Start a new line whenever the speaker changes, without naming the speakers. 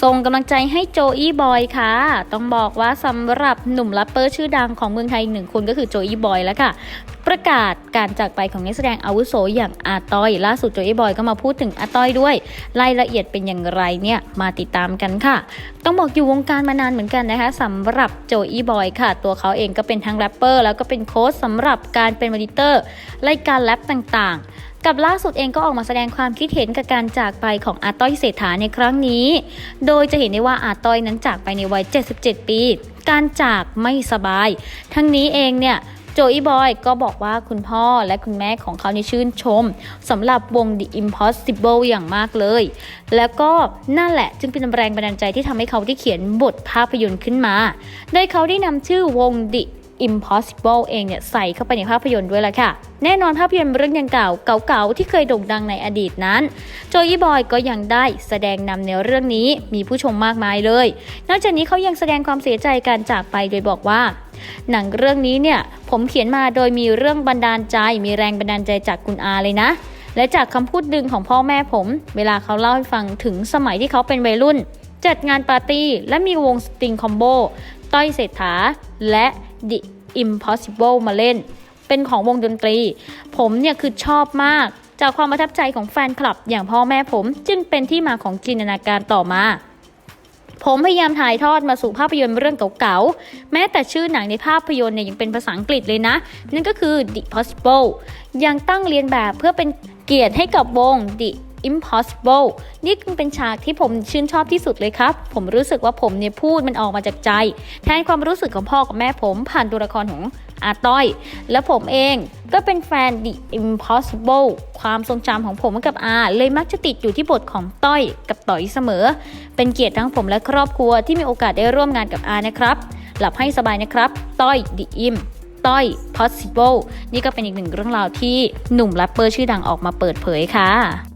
ส่งกำลังใจให้โจอี้บอยค่ะ ต้องบอกว่าสำหรับหนุ่มแรปเปอร์ชื่อดังของเมืองไทยหนึ่งคนก็คือโจอี้บอยแล้วค่ะ ประกาศการจากไปของนักแสดงอาวุโสอย่างอาต้อย ล่าสุดโจอี้บอยก็มาพูดถึงอาต้อยด้วยรายละเอียดเป็นอย่างไรเนี่ยมาติดตามกันค่ะ ต้องบอกอยู่วงการมานานเหมือนกันนะคะสำหรับโจอี้บอยค่ะ ตัวเขาเองก็เป็นทั้งแรปเปอร์แล้วก็เป็นโค้ชสำหรับการเป็นมอนิเตอร์รายการแรปต่างๆกับล่าสุดเองก็ออกมาแสดงความคิดเห็นกับการจากไปของอาต้อยเศรษฐาในครั้งนี้ โดยจะเห็นได้ว่าอาต้อยนั้นจากไปในวัย 77 ปี การจากไม่สบาย ทั้งนี้เองเนี่ย โจอีบอยก็บอกว่าคุณพ่อและคุณแม่ของเขาในชื่นชมสำหรับวง The Impossible อย่างมากเลย แล้วก็นั่นแหละจึงเป็นแรงบันดาลใจที่ทำให้เขาได้เขียนบทภาพยนตร์ขึ้นมา โดยเขาได้นำชื่อวง The Impossible เองเนี่ยใส่เข้าไปในภาพยนตร์ด้วยละค่ะ แน่นอนภาพยนตร์เรื่องยังเก่าเก่าๆที่เคยโด่งดังในอดีตนั้นโจยี่บอยก็ยังได้แสดงนำในเรื่องนี้มีผู้ชมมากมายเลย นอกจากนี้เขายังแสดงความเสียใจการจากไปโดยบอกว่า หนังเรื่องนี้เนี่ยผมเขียนมาโดยมีเรื่องบันดาลใจ มีแรงบันดาลใจจากคุณอาเลยนะและจากคำพูดดึงของพ่อแม่ผม เวลาเขาเล่าให้ฟังถึงสมัยที่เขาเป็นวัยรุ่น จัดงานปาร์ตี้ และมีวงสตริงคอมโบ ต้อยเศรษฐา และ The Impossible มาเล่น เป็นของวงดนตรี ผมเนี่ยคือชอบมาก จากความประทับใจของแฟนคลับอย่างพ่อแม่ผมจึงเป็นที่มาของจินตนาการต่อมาผมพยายามถ่ายทอดมาสู่ภาพยนตร์เรื่องเก่าๆ แม้แต่ชื่อหนังในภาพยนตร์เนี่ยยังเป็นภาษาอังกฤษเลยนะ นั่นก็คือ The Possible ยังตั้งเรียนแบบเพื่อเป็นเกียรติให้กับวง The Impossible นี่เป็นฉากที่ผมชื่นชอบที่สุดเลยครับ ผมรู้สึกว่าผมเนี่ยพูดมันออกมาจากใจ แทนความรู้สึกของพ่อกับแม่ผมผ่านตัวละครของอาต้อย และผมเองก็เป็นแฟน The Impossible ความทรงจำของผมกับอา เลยมักจะติดอยู่ที่บทของต้อยกับต่อยเสมอ เป็นเกียรติทั้งผมและครอบครัวที่มีโอกาสได้ร่วมงานกับอานะครับ หลับให้สบายนะครับ ต้อย The Im ต้อย Possible นี่ก็เป็นอีกหนึ่งเรื่องราวที่หนุ่มแรปเปอร์ชื่อดังออกมาเปิดเผยค่ะ